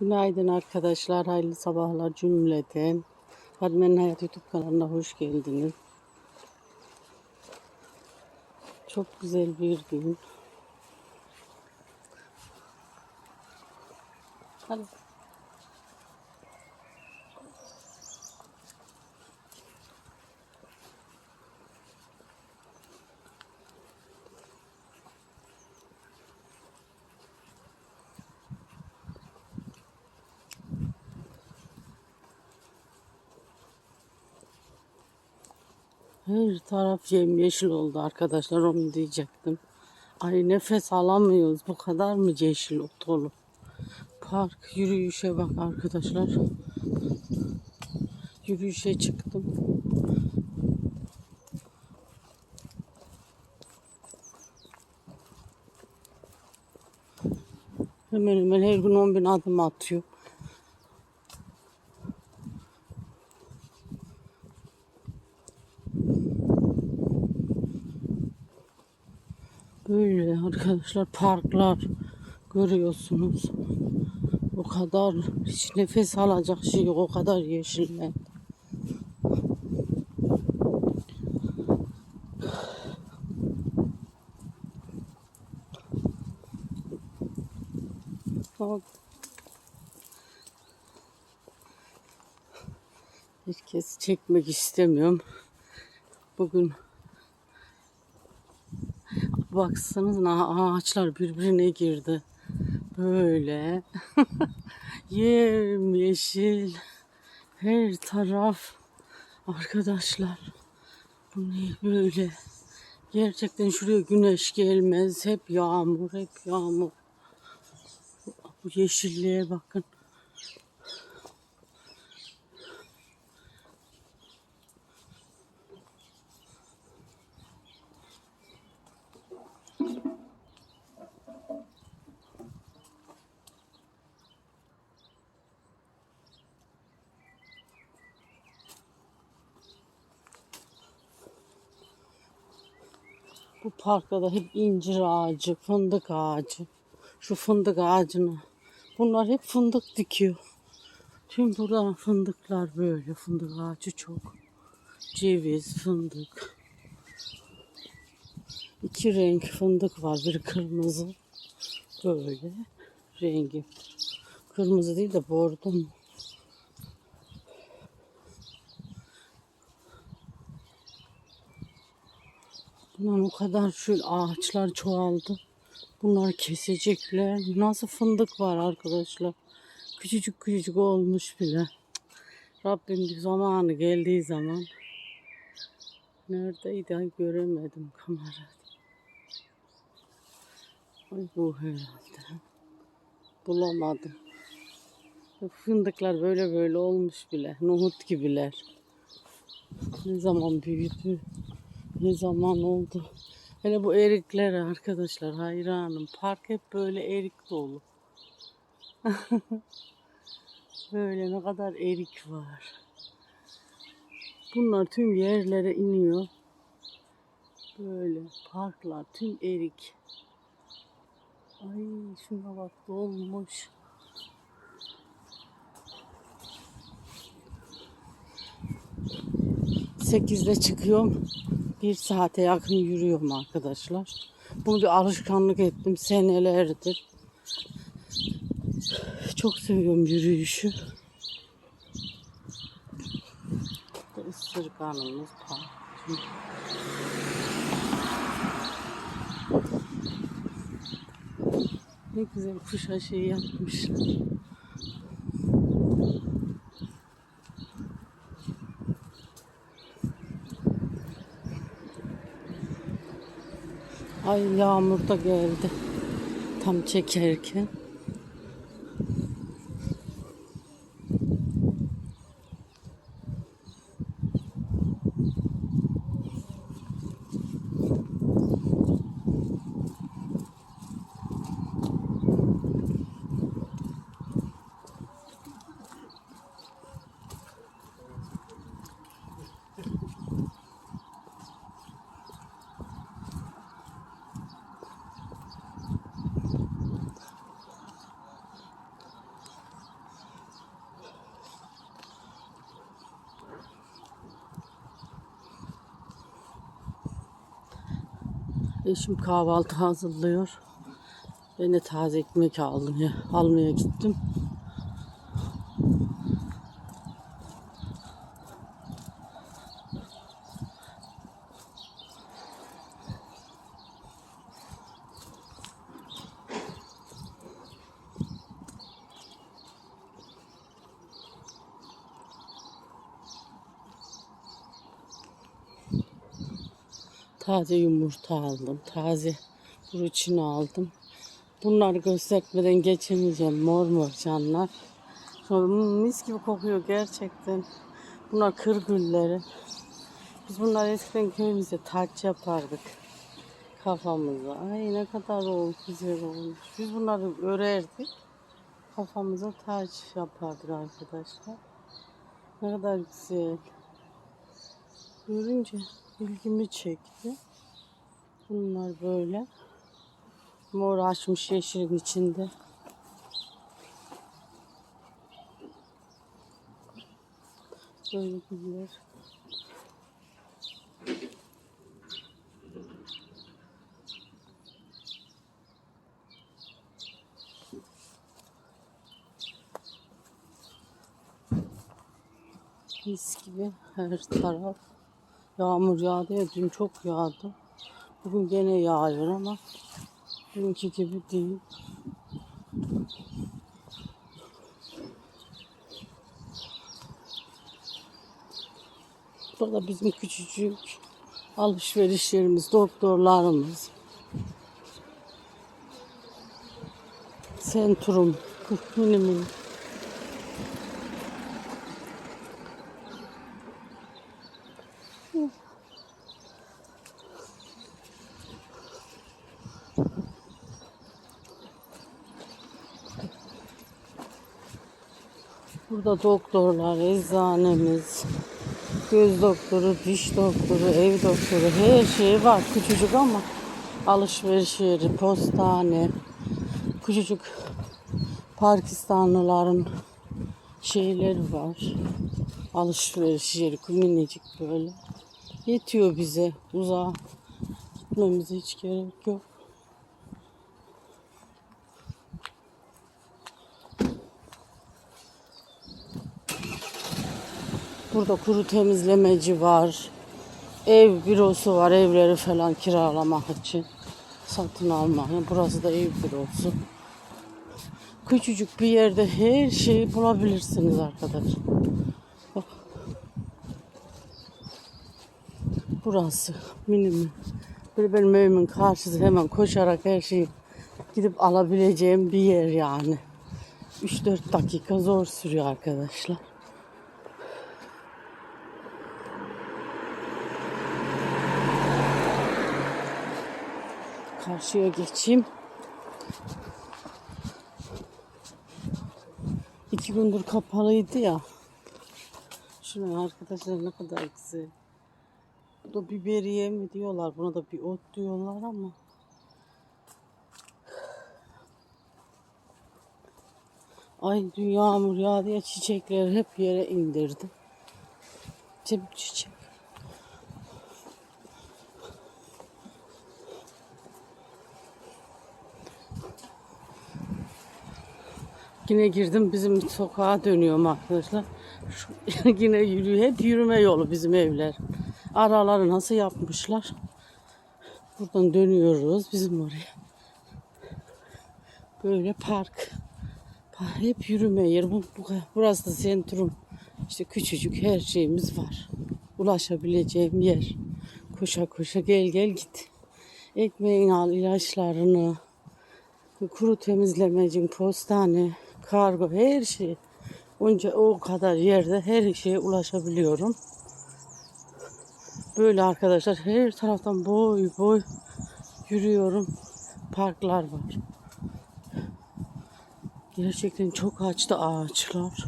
Günaydın arkadaşlar, hayırlı sabahlar cümleten. Fadime'nin Hayat YouTube kanalına hoş geldiniz. Çok güzel bir gün. Hadi. Her taraf yemyeşil oldu arkadaşlar onu diyecektim. Ay nefes alamıyoruz. Bu kadar mı yeşil dolu? Park yürüyüşe bak arkadaşlar. Yürüyüşe çıktım. Hemen hemen her gün 10 bin adım atıyor. Böyle arkadaşlar parklar görüyorsunuz. O kadar hiç nefes alacak şey yok. O kadar yeşiller. Bak. Herkes çekmek istemiyorum. Bugün baksanız ağaçlar birbirine girdi. Böyle yemyeşil her taraf arkadaşlar. Bu ne böyle? Gerçekten şuraya güneş gelmez. Hep yağmur, hep yağmur. Bu yeşilliğe bakın. Bu parkta da hep incir ağacı, fındık ağacı. Şu fındık ağacını. Bunlar hep fındık dikiyor. Tüm burada fındıklar böyle. Fındık ağacı çok. Ceviz, fındık. İki renk fındık var. Biri kırmızı. Böyle rengi. Kırmızı değil de bordo mu? Bunlar o kadar şu ağaçlar çoğaldı. Bunları kesecekler. Nasıl fındık var arkadaşlar. Küçücük küçücük olmuş bile. Rabbim zamanı geldiği zaman neredeydi göremedim kamerada. Ay bu herhalde. Bulamadım. Bu Fındıklar böyle böyle olmuş bile. Nohut gibiler. Ne zaman büyüdü? Ne zaman oldu? Hele bu erikler arkadaşlar hayranım. Park hep böyle erik dolu. böyle ne kadar erik var. Bunlar tüm yerlere iniyor. Böyle parklar tüm erik. Ay şuna bak dolmuş. Sekizde çıkıyorum. Bir saate yakın yürüyorum arkadaşlar. Bunu bir alışkanlık ettim senelerdir. Çok seviyorum yürüyüşü. Bu ısırganımız park. Ne güzel kuşa şey yapmışlar. Ay yağmur da geldi. Tam çekerken. Eşim kahvaltı hazırlıyor. Ben de taze ekmek aldım ya. Almaya gittim. Taze yumurta aldım. Taze burçini aldım. Bunları göstermeden geçemeyeceğim. Mor mor canlar. Mis gibi kokuyor gerçekten. Bunlar kır gülleri. Biz bunları eskiden köyümüzde taç yapardık. Kafamıza. Ay ne kadar oldu, güzel olmuş. Biz bunları örerdik. Kafamıza taç yapardık arkadaşlar. Ne kadar güzel. Görünce ilgimi çekti. Bunlar böyle. Mor açmış yeşilin içinde. Böyle güller. Mis gibi her taraf. Yağmur yağdı ya dün çok yağdı. Bugün gene yağıyor ama dünkü gibi değil. Burada bizim küçücük alışveriş yerimiz, doktorlarımız. Sentrum, minimum. Burada doktorlar, eczanemiz, göz doktoru, diş doktoru, ev doktoru her şey var. Küçücük ama alışveriş yeri, postane, küçücük Pakistanlıların şeyleri var. Alışveriş yeri, minicik böyle. Yetiyor bize. Uzağa gitmemize hiç gerek yok. Burada kuru temizlemeci var. Ev bürosu var. Evleri falan kiralamak için. Satın almak. Yani burası da ev bürosu. Küçücük bir yerde her şeyi bulabilirsiniz arkadaşlar. Burası minimum. Böyle benim evimin karşısı hemen koşarak her şeyi gidip alabileceğim bir yer yani. 3-4 dakika zor sürüyor arkadaşlar. Karşıya geçeyim. İki gündür kapalıydı ya. Şuna arkadaşlar ne kadar güzel. Bu da biberiye mi diyorlar. Buna da bir ot diyorlar ama. Ay dün yağmur ya çiçekleri hep yere indirdi. Çiçek Yine girdim bizim sokağa dönüyorum arkadaşlar. Şu, yine yürüyor. Hep yürüme yolu bizim evler. Araları nasıl yapmışlar. Buradan dönüyoruz bizim oraya. Böyle park. Pa- Hep yürüme yeri. Bu, bu, burası da sentrum. İşte küçücük her şeyimiz var. Ulaşabileceğim yer. Koşa koşa gel gel git. Ekmeğini al, ilaçlarını, kuru temizlemecin, postane, kargo her şey. Onca o kadar yerde her şeye ulaşabiliyorum. Böyle arkadaşlar her taraftan boy boy yürüyorum. Parklar var. Gerçekten çok açtı ağaçlar.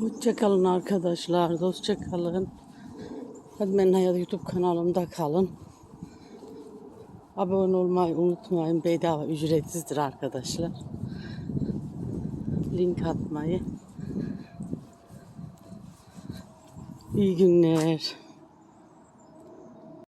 Hoşçakalın arkadaşlar. Dostça kalın. Hadi benim hayat YouTube kanalımda kalın. Abone olmayı unutmayın. Bedava ücretsizdir arkadaşlar. Link atmayı. İyi günler.